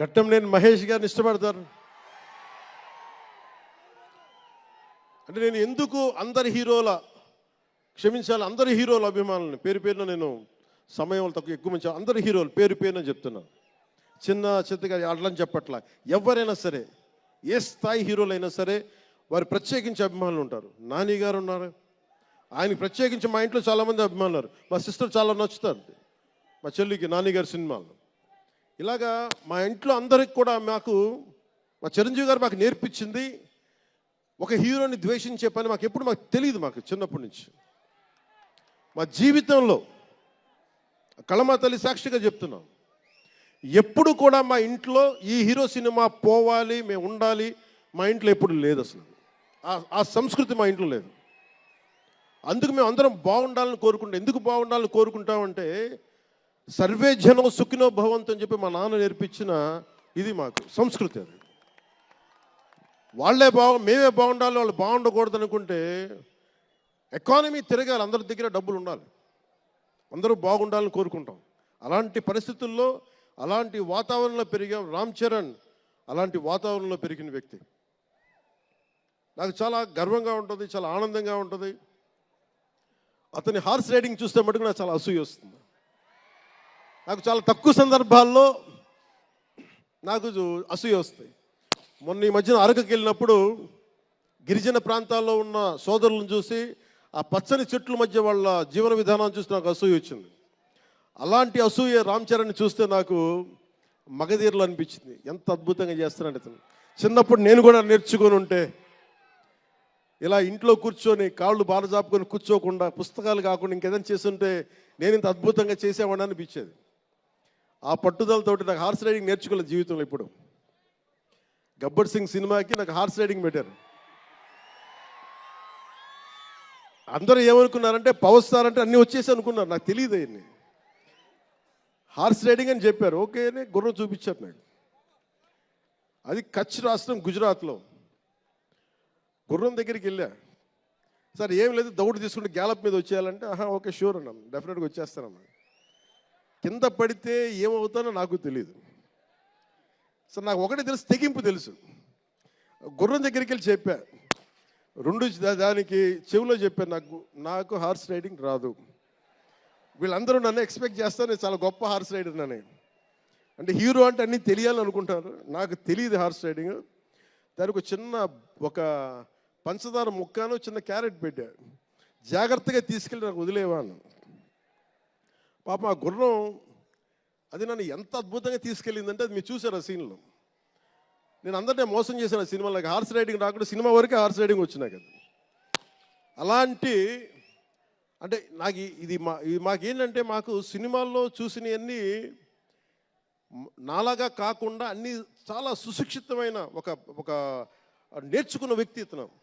ఘట్టం నేను మహేష్ గారిని ఇష్టపడతారు. అంటే నేను ఎందుకు అందరి హీరోల క్షమించాలి అందరి హీరోల అభిమానులని పేరు పేరున నేను సమయం తక్కువ ఎక్కువ మంచి అందరి హీరోలు పేరు పేరున చెప్తున్నాను చిన్న చిత్తగా అట్లని చెప్పట్లా. ఎవరైనా సరే ఏ స్థాయి హీరోలు అయినా సరే వారు ప్రత్యేకించి అభిమానులు ఉంటారు. నాని గారు ఉన్నారు. ఆయనకి ప్రత్యేకించి మా ఇంట్లో చాలామంది అభిమానులు మా సిస్టర్ చాలా నచ్చుతారు. మా చెల్లికి నాన్నగారి సినిమాలు. ఇలాగా మా ఇంట్లో అందరికి కూడా మాకు మా చిరంజీవి గారు మాకు నేర్పించింది ఒక హీరోని ద్వేషించే పని మాకు ఎప్పుడు మాకు తెలియదు మాకు చిన్నప్పటి నుంచి. మా జీవితంలో కళమా తల్లి సాక్షిగా చెప్తున్నాం. ఎప్పుడు కూడా మా ఇంట్లో ఈ హీరో సినిమా పోవాలి మేము ఉండాలి మా ఇంట్లో ఎప్పుడు లేదు అసలు. ఆ- ఆ సంస్కృతి మా ఇంట్లో లేదు. అందుకు మేము అందరం బాగుండాలని కోరుకుంటాం ఎందుకు బాగుండాలని కోరుకుంటామంటే సర్వే జనం సుఖినో భవంతు అని చెప్పి మా నాన్న నేర్పించిన ఇది మాకు సంస్కృతి అది. వాళ్ళే బాగు మేమే బాగుండాలి వాళ్ళు బాగుండకూడదు అనుకుంటే ఎకానమీ తిరగాలి అందరి దగ్గర డబ్బులు ఉండాలి. అందరూ బాగుండాలని కోరుకుంటాం. అలాంటి పరిస్థితుల్లో అలాంటి వాతావరణంలో పెరిగా రామ్ చరణ్ అలాంటి వాతావరణంలో పెరిగిన వ్యక్తి. నాకు చాలా గర్వంగా ఉంటుంది చాలా ఆనందంగా ఉంటుంది. అతని హార్స్ రైడింగ్ చూస్తే మటుకు నాకు చాలా అసూయ వస్తుంది. నాకు చాలా తక్కువ సందర్భాల్లో నాకు అసూయ వస్తాయి. మొన్న ఈ మధ్యన అరకుకి వెళ్ళినప్పుడు గిరిజన ప్రాంతాల్లో ఉన్న సోదరులను చూసి ఆ పచ్చని చెట్ల మధ్య వాళ్ళ జీవన విధానం చూసి నాకు అసూయ వచ్చింది. అలాంటి అసూయ రామ్ చరణ్ చూస్తే నాకు మగధీరలు అనిపించింది. ఎంత అద్భుతంగా చేస్తున్నాడు ఇతను. చిన్నప్పుడు నేను కూడా నేర్చుకొని ఉంటే ఇలా ఇంట్లో కూర్చొని కాళ్ళు బాధ చాపుకొని కూర్చోకుండా పుస్తకాలు కాకుండా ఇంకేదైనా చేస్తుంటే నేను ఇంత అద్భుతంగా చేసేవాడిని అనిపించేది. ఆ పట్టుదలతోటి నాకు హార్స్ రైడింగ్ నేర్చుకోలేదు జీవితంలో ఇప్పుడు. గబ్బర్ సింగ్ సినిమాకి నాకు హార్స్ రైడింగ్ పెట్టారు. అందరూ ఏమనుకున్నారంటే పవర్ స్టార్ అంటే అన్నీ వచ్చేసి అనుకున్నారు. నాకు తెలియదు అవన్నీ. హార్స్ రైడింగ్ అని చెప్పారు. ఓకే గుర్రం చూపించారు నాకు. అది కచ్ రాష్ట్రం గుజరాత్లో. గుర్రం దగ్గరికి వెళ్ళా. సార్ ఏం లేదు దౌడు తీసుకుంటే గ్యాలప్ మీద వచ్చేయాలంటే ఆహా ఓకే షూర్ అన్నాం. డెఫినెట్గా వచ్చేస్తానమ్మా కింద పడితే ఏమవుతానో నాకు తెలియదు సార్ నాకు ఒకటి తెలుసు తెగింపు తెలుసు. గుర్రం దగ్గరికి వెళ్ళి చెప్పా. రెండు దానికి చెవిలో చెప్పాను నాకు నాకు హార్స్ రైడింగ్ రాదు. వీళ్ళందరూ నన్ను ఎక్స్పెక్ట్ చేస్తారు చాలా గొప్ప హార్స్ రైడర్ అని అంటే హీరో అంటే అన్నీ తెలియాలనుకుంటారు. నాకు తెలియదు హార్స్ రైడింగ్. దానికి ఒక చిన్న ఒక పంచదార ముక్కను చిన్న క్యారెట్ పెట్టా. జాగ్రత్తగా తీసుకెళ్ళి నాకు వదిలేవాను. పాప ఆ గుర్రం అది నన్ను ఎంత అద్భుతంగా తీసుకెళ్ళిందంటే అది మీరు చూసారు ఆ సీన్లో నేను అందరినీ మోసం చేశాను ఆ సినిమాలో నాకు హార్స్ రైడింగ్ రాకుండా సినిమా వరకే హార్స్ రైడింగ్ వచ్చి కదా అది. అలాంటి అంటే నాకు ఇది మా ఇది మాకేంటంటే మాకు సినిమాల్లో చూసినవన్నీ నాలాగా కాకుండా అన్నీ చాలా సుశిక్షితమైన ఒక ఒక నేర్చుకున్న వ్యక్తి ఇతను.